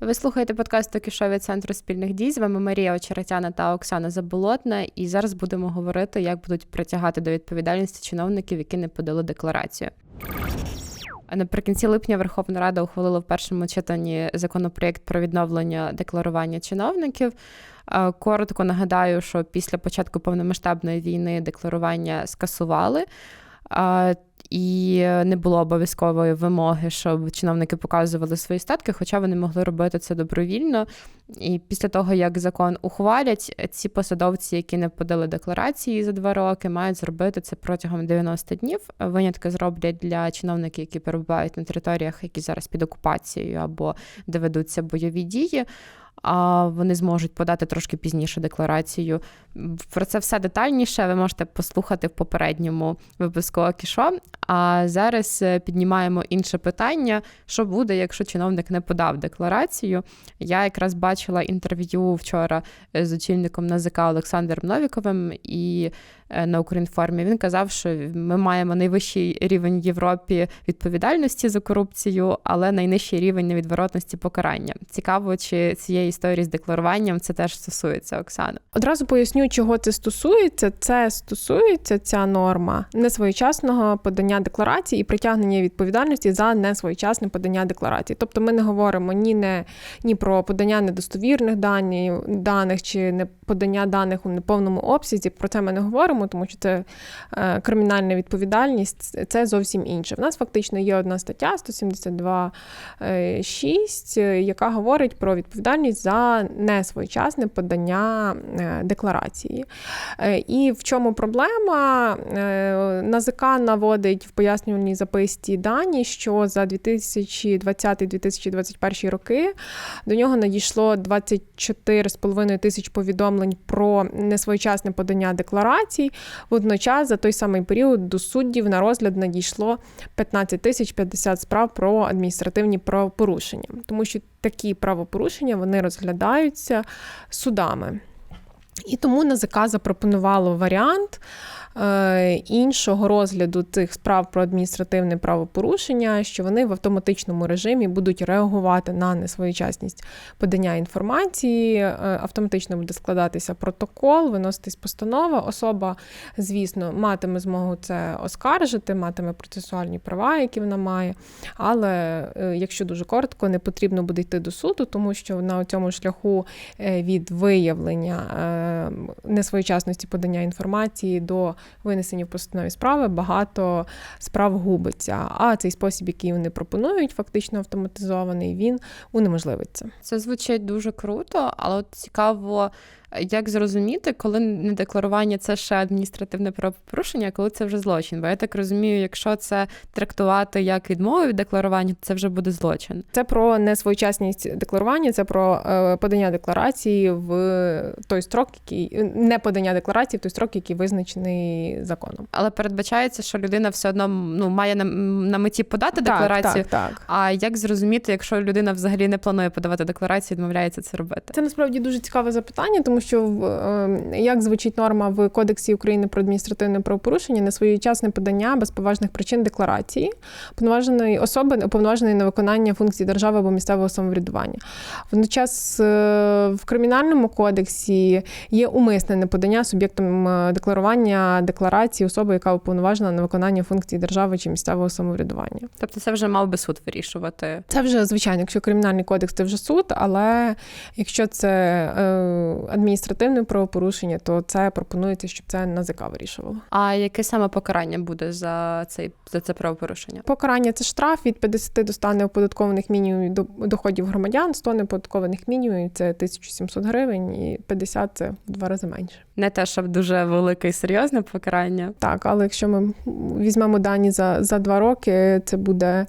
Ви слухаєте подкаст «Токішо» від центру спільних дій. З вами Марія Очеретяна та Оксана Заболотна. І зараз будемо говорити, як будуть притягати до відповідальності чиновників, які не подали декларацію. Наприкінці липня Верховна Рада ухвалила в першому читанні законопроєкт про відновлення декларування чиновників. Коротко нагадаю, що після початку повномасштабної війни декларування скасували і не було обов'язкової вимоги, щоб чиновники показували свої статки, хоча вони могли робити це добровільно. І після того, як закон ухвалять, ці посадовці, які не подали декларації за два роки, мають зробити це протягом 90 днів. Винятки зроблять для чиновників, які перебувають на територіях, які зараз під окупацією або де ведуться бойові дії а вони зможуть подати трошки пізніше декларацію. Про це все детальніше ви можете послухати в попередньому випуску Окішо. А зараз е, піднімаємо інше питання: що буде, якщо чиновник не подав декларацію? Я якраз бачила інтерв'ю вчора з очільником НАЗК Олександром Новіковим і Е, на Укрінформі. Він казав, що ми маємо найвищий рівень в Європі відповідальності за корупцію, але найнижчий рівень невідворотності покарання. Цікаво, чи цієї історії з декларуванням це теж стосується Оксана. Одразу поясню, чого це стосується. Це стосується ця норма несвоєчасного подання декларації і притягнення відповідальності за несвоєчасне подання декларації. Тобто, ми не говоримо ні не ні про подання недостовірних даних, даних чи не подання даних у неповному обсязі. Про це ми не говоримо тому що це е, кримінальна відповідальність, це зовсім інше. В нас фактично є одна стаття 172.6, е, яка говорить про відповідальність за несвоєчасне подання е, декларації. І в чому проблема? НАЗК наводить в пояснювальній записці дані, що за 2020-2021 роки до нього надійшло 24,5 тисяч повідомлень про несвоєчасне подання декларації апеляцій. Водночас за той самий період до суддів на розгляд надійшло 15 тисяч 50 справ про адміністративні правопорушення, тому що такі правопорушення вони розглядаються судами. І тому НАЗК запропонувало варіант. Е, іншого розгляду цих справ про адміністративне правопорушення, що вони в автоматичному режимі будуть реагувати на несвоєчасність подання інформації, е, автоматично буде складатися протокол, виноситись постанова. Особа, звісно, матиме змогу це оскаржити, матиме процесуальні права, які вона має. Але е, якщо дуже коротко, не потрібно буде йти до суду, тому що на цьому шляху від виявлення несвоєчасності подання інформації до винесені в постанові справи, багато справ губиться. А цей спосіб, який вони пропонують, фактично автоматизований, він унеможливиться. Це звучить дуже круто, але от цікаво, як зрозуміти, коли недекларування це ще адміністративне правопорушення, а коли це вже злочин? Бо я так розумію, якщо це трактувати як відмову від декларування, то це вже буде злочин. Це про несвоєчасність декларування, це про е, подання декларації в той строк, який не подання декларації в той строк, який визначений законом. Але передбачається, що людина все одно ну має на, на меті подати так, декларацію. Так, так. А як зрозуміти, якщо людина взагалі не планує подавати декларацію, відмовляється це робити? Це насправді дуже цікаве запитання, тому що ем, як звучить норма в Кодексі України про адміністративне правопорушення несвоєчасне подання без поважних причин декларації повноваженої особи, уповноваженої на виконання функцій держави або місцевого самоврядування. Водночас е, в кримінальному кодексі є умисне неподання суб'єктом е, декларування декларації особи, яка уповноважена на виконання функцій держави чи місцевого самоврядування. Тобто це вже мав би суд вирішувати. Це вже звичайно, якщо кримінальний кодекс, це вже суд, але якщо це адміністративне адміністративне правопорушення, то це пропонується, щоб це НАЗК вирішувало. А яке саме покарання буде за цей за це правопорушення? Покарання це штраф від 50 до 100 неоподаткованих мінімумів доходів громадян, 100 неоподаткованих мінімумів це 1700 гривень, і 50 – це в два рази менше. Не те, щоб дуже велике і серйозне покарання. Так, але якщо ми візьмемо дані за за два роки, це буде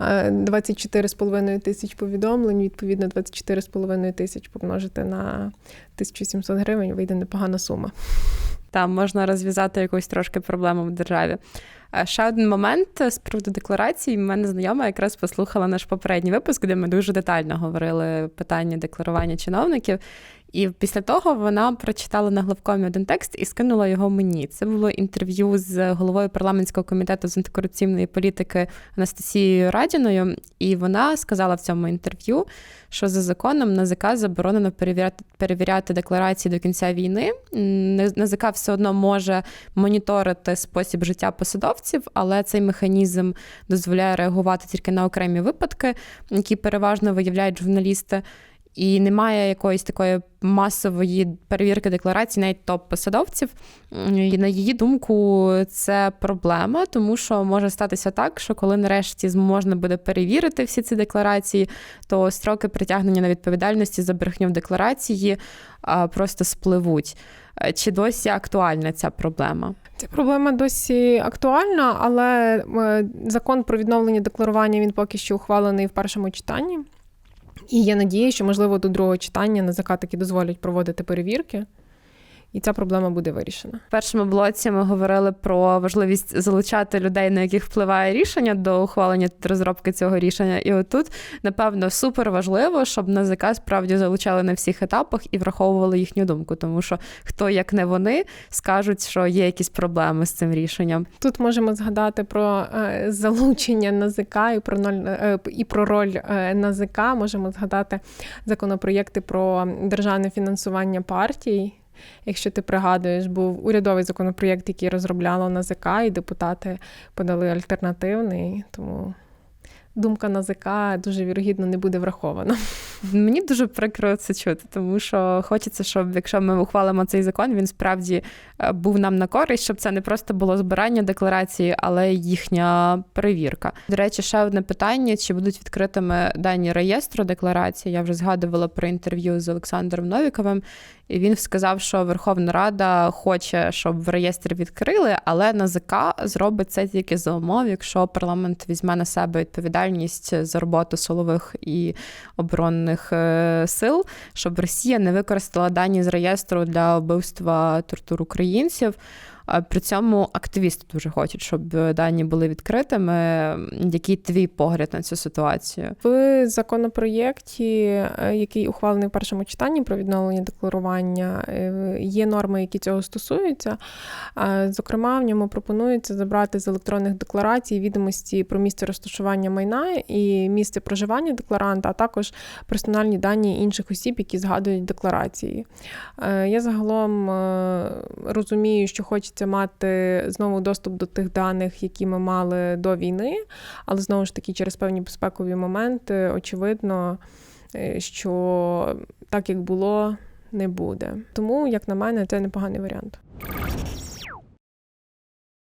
24,5 е, тисяч повідомлень, відповідно 24,5 тисяч помножити на 1700 гривень, вийде непогана сума. Там можна розв'язати якусь трошки проблему в державі. Е, Ще один момент з приводу декларації. Мене знайома якраз послухала наш попередній випуск, де ми дуже детально говорили питання декларування чиновників. І після того вона прочитала на главкомі один текст і скинула його мені. Це було інтерв'ю з головою парламентського комітету з антикорупційної політики Анастасією Радіною. І вона сказала в цьому інтерв'ю, що за законом НАЗК заборонено перевіряти, перевіряти декларації до кінця війни. НАЗК все одно може моніторити спосіб життя посадовців, але цей механізм дозволяє реагувати тільки на окремі випадки, які переважно виявляють журналісти. І немає якоїсь такої масової перевірки декларацій, навіть топ-посадовців. І на її думку, це проблема, тому що може статися так, що коли нарешті можна буде перевірити всі ці декларації, то строки притягнення на відповідальності за брехню в декларації просто спливуть. Чи досі актуальна ця проблема? Ця проблема досі актуальна, але е, закон про відновлення декларування він поки що ухвалений в першому читанні. І є надія, що, можливо, до другого читання НАЗК таки дозволять проводити перевірки, і ця проблема буде вирішена. В першому блоці ми говорили про важливість залучати людей, на яких впливає рішення до ухвалення та розробки цього рішення. І отут, напевно, супер важливо, щоб НАЗК справді залучали на всіх етапах і враховували їхню думку, тому що хто як не вони скажуть, що є якісь проблеми з цим рішенням. Тут можемо згадати про е, залучення НАЗК і про е, і про роль е, НАЗК. Можемо згадати законопроєкти про державне фінансування партій. Якщо ти пригадуєш, був урядовий законопроєкт, який розробляло НАЗК, і депутати подали альтернативний, тому думка НАЗК дуже вірогідно не буде врахована. Мені дуже прикро це чути, тому що хочеться, щоб якщо ми ухвалимо цей закон, він справді е, був нам на користь, щоб це не просто було збирання декларації, але їхня перевірка. До речі, ще одне питання: чи будуть відкритими дані реєстру декларації? Я вже згадувала про інтерв'ю з Олександром Новіковим. І він сказав, що Верховна Рада хоче, щоб в реєстрі відкрили, але НАЗК зробить це тільки за умов, якщо парламент візьме на себе відповідальність за роботу силових і оборонних е, сил, щоб Росія не використала дані з реєстру для вбивства тортур українців. При цьому активісти дуже хочуть, щоб дані були відкритими. Який твій погляд на цю ситуацію? В законопроєкті, е, який ухвалений в першому читанні про відновлення декларування, е, є норми, які цього стосуються. Е, Зокрема, в ньому пропонується забрати з електронних декларацій відомості про місце розташування майна і місце проживання декларанта, а також персональні дані інших осіб, які згадують декларації. Я загалом розумію, що хочеться мати знову доступ до тих даних, які ми мали до війни, але знову ж таки через певні безпекові моменти очевидно, е, що так як було, не буде. Тому, як на мене, це непоганий варіант.